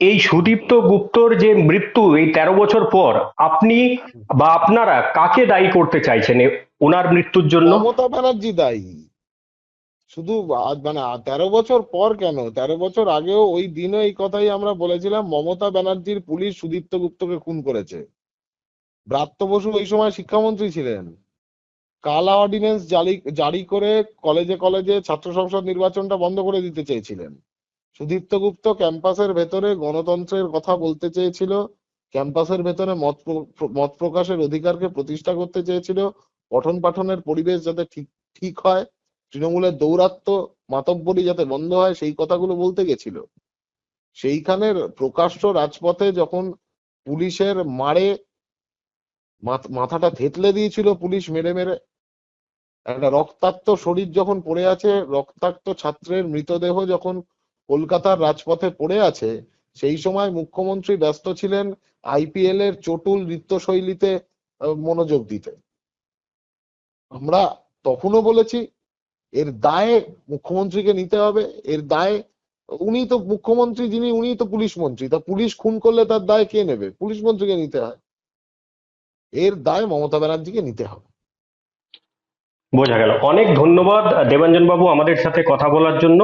এই সুদীপ্ত গুপ্তর যে মৃত্যু এই তেরো বছর পর আপনি বা আপনারা কাকে দায়ী করতে চাইছেন ওনার মৃত্যুর জন্য? মমতা ব্যানার্জি দায়ী। শুধু মানে তেরো বছর পর কেন? তেরো বছর আগেও ওই দিনও এই কথাই আমরা বলেছিলাম, মমতা ব্যানার্জির পুলিশ সুদীপ্ত গুপ্তকে খুন করেছে। ব্রাত্য বসু ওই সময় শিক্ষামন্ত্রী ছিলেন। কালা অর্ডিন্যান্স জারি জারি করে কলেজে কলেজে ছাত্র সংসদ নির্বাচনটা বন্ধ করে দিতে চেয়েছিলেন। সুদীপ্ত গুপ্ত ক্যাম্পাসের ভেতরে গণতন্ত্রের কথা বলতে চেয়েছিল, ক্যাম্পাসের ভেতরে মত মত প্রকাশের অধিকারকে প্রতিষ্ঠা করতে চেয়েছিল, পঠন পাঠনের পরিবেশ যাতে ঠিক ঠিক হয়, তৃণমূলের দৌরাত্ম্য মাতব্বরি যাতে বন্ধ হয়, সেই কথাগুলো বলতে গেছিল। সেইখানের প্রকাশ্য রাজপথে যখন পুলিশের মারে, মাথ- মাথাটা থেতলে দিয়েছিল পুলিশ মেরে মেরে, একটা রক্তাক্ত শরীর যখন পড়ে আছে, রক্তাক্ত ছাত্রের মৃতদেহ যখন কলকাতার রাজপথে পড়ে আছে, সেই সময় মুখ্যমন্ত্রী ব্যস্ত ছিলেন আইপিএল এর চটুল নৃত্যশৈলীতে মনোযোগ দিতে। আমরা তখনও বলেছি, এর দায় মুখ্যমন্ত্রীকে নিতে হবে, এর দায় উনি তো মুখ্যমন্ত্রী, যিনি উনি তো পুলিশ মন্ত্রী, তা পুলিশ খুন করলে তার দায় কে নেবে? পুলিশ মন্ত্রীকে নিতে হয়। এর দায় মমতা ব্যানার্জিকে নিতে হবে। বোঝা গেল। অনেক ধন্যবাদ দেবাঞ্জন বাবু আমাদের সাথে কথা বলার জন্য।